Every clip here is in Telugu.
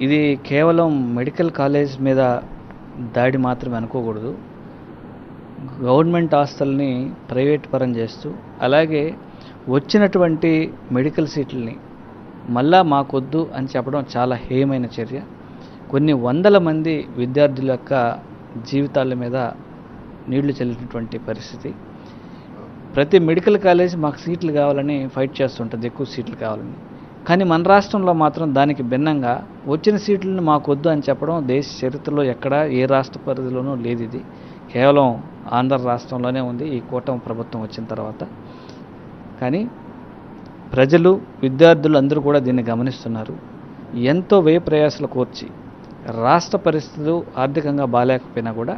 ఇది కేవలం మెడికల్ కాలేజ్ మీద దాడి మాత్రమే అనుకోకూడదు. గవర్నమెంట్ ఆస్తుల్ని ప్రైవేట్ పరం చేస్తూ అలాగే వచ్చినటువంటి మెడికల్ సీట్లని మళ్ళా మాకొద్దు అని చెప్పడం చాలా హేయమైన చర్య. కొన్ని వందల మంది విద్యార్థుల యొక్క జీవితాల మీద నీళ్ళు చల్లినటువంటి పరిస్థితి. ప్రతి మెడికల్ కాలేజ్ మాకు సీట్లు కావాలని ఫైట్ చేస్తుంటుంది ఎక్కువ సీట్లు కావాలని. కానీ మన రాష్ట్రంలో మాత్రం దానికి భిన్నంగా వచ్చిన సీట్లను మాకు వద్దు అని చెప్పడం దేశ చరిత్రలో ఎక్కడ ఏ రాష్ట్ర పరిధిలోనూ లేదు ఇది. కేవలం ఆంధ్ర రాష్ట్రంలోనే ఉంది. ఈ కూటమి ప్రభుత్వం వచ్చిన తర్వాత. కానీ ప్రజలు విద్యార్థులు అందరూ కూడా దీన్ని గమనిస్తున్నారు. ఎంతో వ్యయ ప్రయాసాలు కోర్చి రాష్ట్ర పరిస్థితులు ఆర్థికంగా బాగాలేకపోయినా కూడా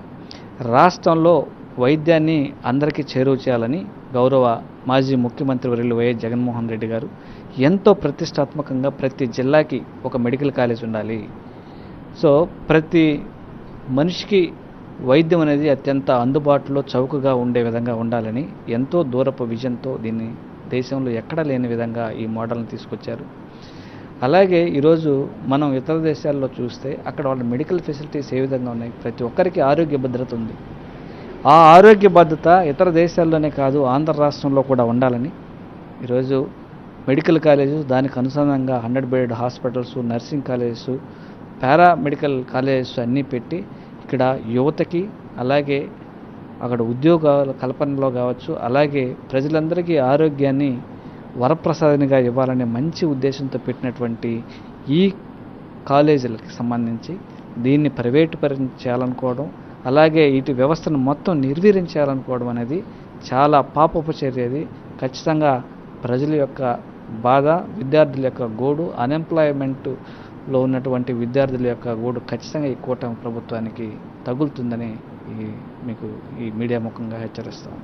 రాష్ట్రంలో వైద్యాన్ని అందరికీ చేరువ చేయాలని గౌరవ మాజీ ముఖ్యమంత్రి వర్యులు వైఎస్ జగన్మోహన్ రెడ్డి గారు ఎంతో ప్రతిష్టాత్మకంగా ప్రతి జిల్లాకి ఒక మెడికల్ కాలేజ్ ఉండాలి. సో ప్రతి మనిషికి వైద్యం అనేది అత్యంత అందుబాటులో చౌకగా ఉండే విధంగా ఉండాలని ఎంతో దూరపు విజన్తో దీన్ని దేశంలో ఎక్కడా లేని విధంగా ఈ మోడల్ని తీసుకొచ్చారు. అలాగే ఈరోజు మనం ఇతర దేశాల్లో చూస్తే అక్కడ వాళ్ళ మెడికల్ ఫెసిలిటీస్ ఏ విధంగా ఉన్నాయి? ప్రతి ఒక్కరికి ఆరోగ్య భద్రత ఉంది. ఆ ఆరోగ్య భద్రత ఇతర దేశాల్లోనే కాదు ఆంధ్ర రాష్ట్రంలో కూడా ఉండాలని ఈరోజు మెడికల్ కాలేజు దానికి అనుసంధానంగా hundred bed hospitals nursing colleges para medical colleges అన్నీ పెట్టి ఇక్కడ యువతకి అలాగే అక్కడ ఉద్యోగాల కల్పనలో కావచ్చు అలాగే ప్రజలందరికీ ఆరోగ్యాన్ని వరప్రసాదనిగా ఇవ్వాలనే మంచి ఉద్దేశంతో పెట్టినటువంటి ఈ కాలేజీలకి సంబంధించి దీన్ని ప్రైవేటు పరం చేయాలనుకోవడం అలాగే ఇటు వ్యవస్థను మొత్తం నిర్వీరించాలనుకోవడం అనేది చాలా పాపపు చర్య అది. ఖచ్చితంగా ప్రజల యొక్క బాధ విద్యార్థుల యొక్క గోడు అన్ఎంప్లాయ్మెంట్లో ఉన్నటువంటి విద్యార్థుల యొక్క గోడు ఖచ్చితంగా ఈ కూటమి ప్రభుత్వానికి తగులుతుందని ఈ మీకు ఈ మీడియా ముఖంగా హెచ్చరిస్తాం